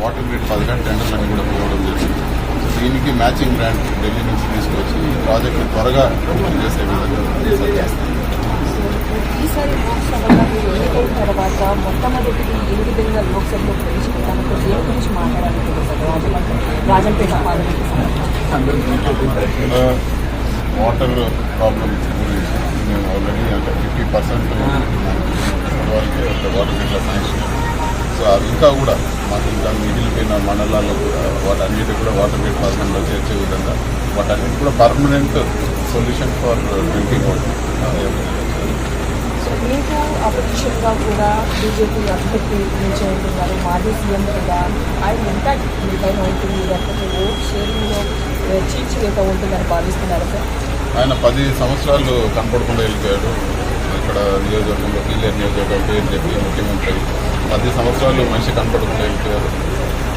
Water grid పథకం టెండర్లన్నీ కూడా పోవడం జరిగింది. దీనికి మ్యాచింగ్ గ్రాంట్ ఢిల్లీ నుంచి తీసుకొచ్చి ఈ ప్రాజెక్టు త్వరగా పూర్తి చేసే విధంగా డిసైడ్ చేస్తాం. ఈసారి లోక్సభలో మీరు ఎన్నికైన తర్వాత మొట్టమొదటిది ఏ విధంగా లోక్సభలో ప్రవేశపెట్టాలంటే దేని గురించి మాట్లాడాలనుకుంటున్నారు? రాజమండ్రి రాజంపేట పార్లమెంట్ ముఖ్యంగా వాటర్ ప్రాబ్లమ్ గురించి మేము ఆల్రెడీ అంటే ఫిఫ్టీ పర్సెంట్ వరకు ఒక వాటర్ గ్రిడ్ల శాంక్షన్ ఇంకా కూడా మాకు ఇంకా మిగిలిపోయిన మండలాల్లో కూడా వాటన్నిటి కూడా వాటర్ గ్రిడ్ పథకంలో చేర్చే విధంగా వాటన్నిటి కూడా permanent solution for drinking water. So మీకు అపోజిషన్గా కూడా బీజేపీ అభ్యర్థి నుంచి ఉంటున్నారు మాజీ సీఎం కూడా. ఆయన ఎంత మీపైన ఉంటుంది లేకపోతే ఓట్ షేరింగ్లో చీల్చివేత ఉంటుందని భావిస్తున్నారు సార్? ఆయన పది సంవత్సరాలు కనపడకుండా వెళ్ళిపోయాడు. ఇక్కడ నియోజకవర్గంలో కీలర్ నియోజకవర్గం పేరు చెప్పి ముఖ్యమంత్రి పది సంవత్సరాలు మనిషి కనపడుతున్నాయి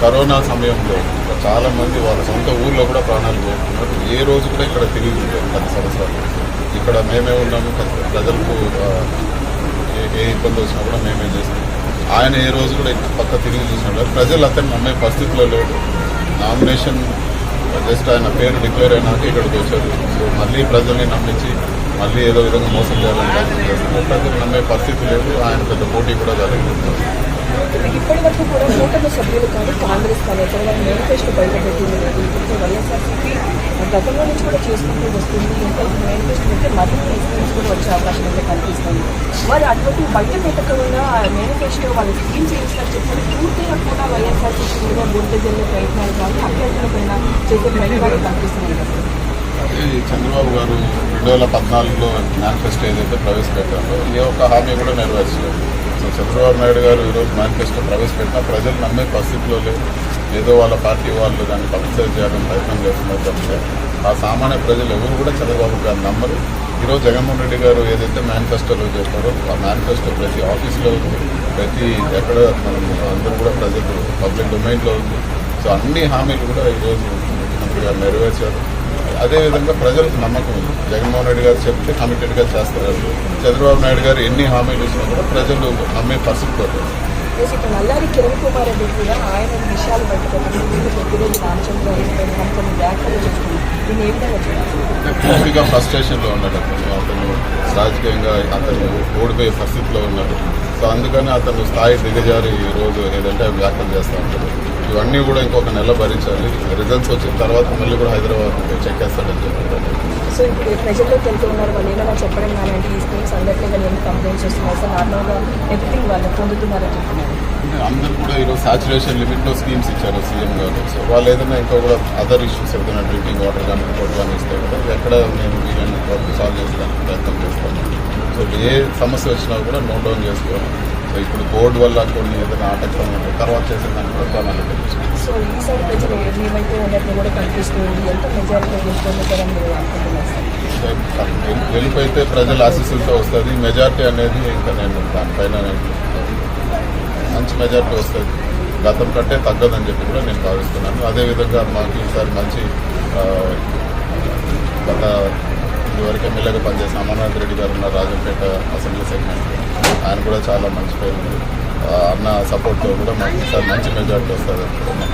కరోనా సమయంలో చాలామంది వాళ్ళ సొంత ఊర్లో కూడా ప్రాణాలు పోతున్నారు. ఏ రోజు కూడా ఇక్కడ తిరిగి ఉండేది పది సంవత్సరాలు. ఇక్కడ మేమే ఉన్నాము ప్రజలకు ఏ ఏ ఇబ్బంది వచ్చినా కూడా మేమే చేస్తాం. ఆయన ఏ రోజు కూడా పక్క తిరిగి చూసినాడు. ప్రజలు అతను నమ్మే పరిస్థితిలో లేడు. నామినేషన్ జస్ట్ ఆయన పేరు డిక్లేర్ అయినాక ఇక్కడికి వచ్చారు సో మళ్ళీ ప్రజల్ని నమ్మించి మళ్ళీ ఏదో విధంగా మోసం చేయాలని ప్రజలు నమ్మే పరిస్థితి లేదు. ఆయన పెద్ద పోటీ కూడా జరుగుతుంది ఇప్పటి వరకు కూడా కూటమి సభ్యులు కాంగ్రెస్ కానీ ఎక్కడ మేనిఫెస్టో బయటపెట్టింది. వైఎస్ఆర్సీపీ గతంలో నుంచి కూడా చేసుకుంటూ వస్తుంది. ఇంకా మేనిఫెస్టో పెడితే మరిన్ని స్కీమ్స్ కూడా వచ్చే అవకాశం అయితే కనిపిస్తుంది. మరి అటువంటి బయట మేనిఫెస్టో వాళ్ళు స్కీమ్స్ చేసినట్టు చెప్పి పూర్తిగా కూడా వైఎస్ఆర్సీపీ మీద ప్రయత్నాలు కానీ అభ్యర్థుల పైన చేసే ప్రయత్నాలు కనిపిస్తున్నాయి. చంద్రబాబు గారు రెండు వేల పద్నాలుగులో మేనిఫెస్టో ఏదైతే ప్రవేశపెట్టారో ఏ ఒక్క హామీ కూడా నెరవేర్చలేదు. సో చంద్రబాబు నాయుడు గారు ఈరోజు మేనిఫెస్టో ప్రవేశపెట్టినా ప్రజలు నమ్మే పరిస్థితిలో లేదు ఏదో వాళ్ళ పార్టీ వాళ్ళు దాన్ని పబ్లిసైజ్ చేయడం ప్రయత్నం చేస్తున్నారు తప్పితే ఆ సామాన్య ప్రజలు ఎవరు కూడా చంద్రబాబు గారు నమ్మరు. ఈరోజు జగన్మోహన్ రెడ్డి గారు ఏదైతే మేనిఫెస్టోలో చెప్పారో ఆ మేనిఫెస్టో ప్రతి ఆఫీస్లో ఉంది. ప్రతి ఎక్కడ మనం అందరూ కూడా ప్రజలు పబ్లిక్ డొమైన్లో ఉంది. సో అన్ని హామీలు కూడా ఈరోజు ముఖ్యమంత్రి గారు నెరవేర్చారు. అదేవిధంగా ప్రజలకు నమ్మకం ఉంది. జగన్మోహన్ రెడ్డి గారు చెప్తే కమిటెడ్గా చేస్తారు. చంద్రబాబు నాయుడు గారు ఎన్ని హామీలు ఇచ్చినా కూడా ప్రజలు నమ్మే పరిస్థితి ప్లస్ ఇక్కడ నల్లారి కిరణ్ కుమార్ రెడ్డి కూడా ఆయన విషయాలు వీళ్ళు పెద్దిరెడ్డి రామచంద్ర కొన్ని వ్యాఖ్యలు చేస్తున్నాం దీన్ని ఏ విధంగా పూర్తిగా ఫ్రస్ట్రేషన్లో ఉన్నాడు అతను. అతను రాజకీయంగా అతను ఓడిపోయే పరిస్థితిలో ఉన్నాడు. సో అందుకని అతను స్థాయి దిగజారి ఈ రోజు ఏదంటే వ్యాఖ్యలు చేస్తూ ఉంటాడు. ఇవన్నీ కూడా ఇంకొక నెల భరించాలి. రిజల్ట్స్ వచ్చిన తర్వాత మళ్ళీ కూడా హైదరాబాద్ చెక్కేస్తాడని చెప్పారు సో ఇప్పుడు ప్రజల్లోకి వెళ్తూ ఉన్నారు వాళ్ళు ఏమైనా చెప్పడం కానీ ఈ స్కీమ్స్ అందరికీ కానీ చేస్తున్నారు? సార్ నార్మల్గా ఎవ్రీథింగ్ వాళ్ళు పొందుతున్నారని చెప్తున్నారు. అందరూ కూడా ఈరోజు సాచురేషన్ లిమిట్లో స్కీమ్స్ ఇచ్చారు సీఎం గారు. సో వాళ్ళు ఏదైనా ఇంకా కూడా అదర్ ఇష్యూస్ ఏదైనా డ్రింకింగ్ వాటర్ కానీ ఇంకోటి కానీ ఇస్తే కూడా ఎక్కడ నేను వీళ్ళని సాల్వ్ చేసేదానికి ప్రయత్నం చేస్తాను. సో ఏ సమస్య వచ్చినా కూడా నోట్ డౌన్ చేసుకోవాలి. ఇప్పుడు బోర్డు వల్ల కొన్ని ఏదైనా ఆటంకం ఉంటే తర్వాత చేసేదానికి కూడా ప్రణాళిక. సో ఈసారి ప్రజలు కూడా కనిపిస్తుంది? ఎంత మెజారిటీ గెలుపు అయితే ప్రజల ఆశీస్సులతో వస్తుంది. మెజార్టీ అనేది ఇంకా నేను దానిపైన నేను మంచి మెజార్టీ వస్తుంది. గతం కంటే తగ్గదని చెప్పి కూడా నేను భావిస్తున్నాను. అదేవిధంగా మాకు ఈసారి మంచి గత ఇదివరకు ఎమ్మెల్యేగా పనిచేసిన అమర్నాథ్ రెడ్డి గారు ఉన్న రాజంపేట అసెంబ్లీ సెగ్మెంట్. ఆయన కూడా చాలా మంచి పేరు ఉంది. అన్న సపోర్ట్తో కూడా మాకు ఈసారి మంచి మెజార్టీ వస్తుంది. అనుకుంటున్నాం